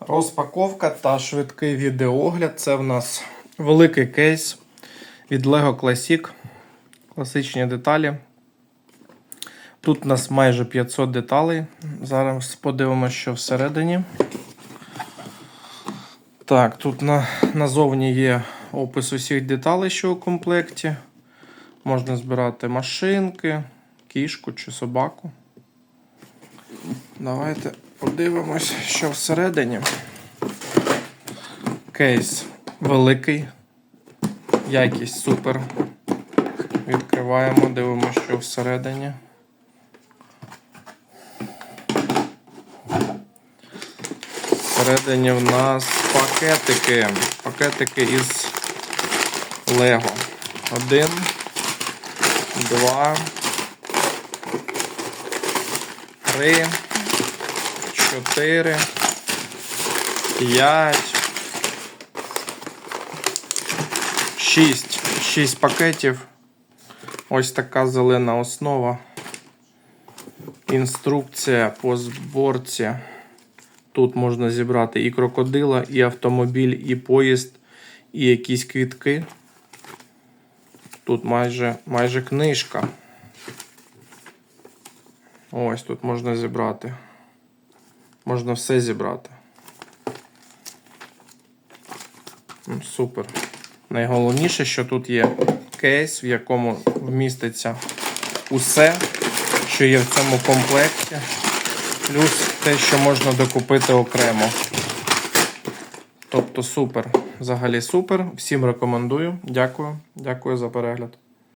Розпаковка та швидкий відеоогляд. Це в нас великий кейс від Lego Classic. Класичні деталі. Тут у нас майже 500 деталей. Зараз подивимося, що всередині. Так, тут на, назовні є опис усіх деталей, що у комплекті. Можна збирати машинки, кішку чи собаку. Давайте подивимось, що всередині. Кейс великий. Якість супер. Відкриваємо, дивимося, що всередині. Всередині в нас пакетики. Пакетики із Лего. Один, два, три, чотири, п'ять, шість. Шість пакетів. Ось така зелена основа. Інструкція по зборці. Тут можна зібрати і крокодила, і автомобіль, і поїзд, і якісь квітки. Тут майже, майже книжка. Ось тут можна зібрати. Можна все зібрати. Супер. Найголовніше, що тут є кейс, в якому вміститься усе, що є в цьому комплекті. Плюс те, що можна докупити окремо. Тобто супер. Взагалі супер. Всім рекомендую. Дякую. Дякую за перегляд.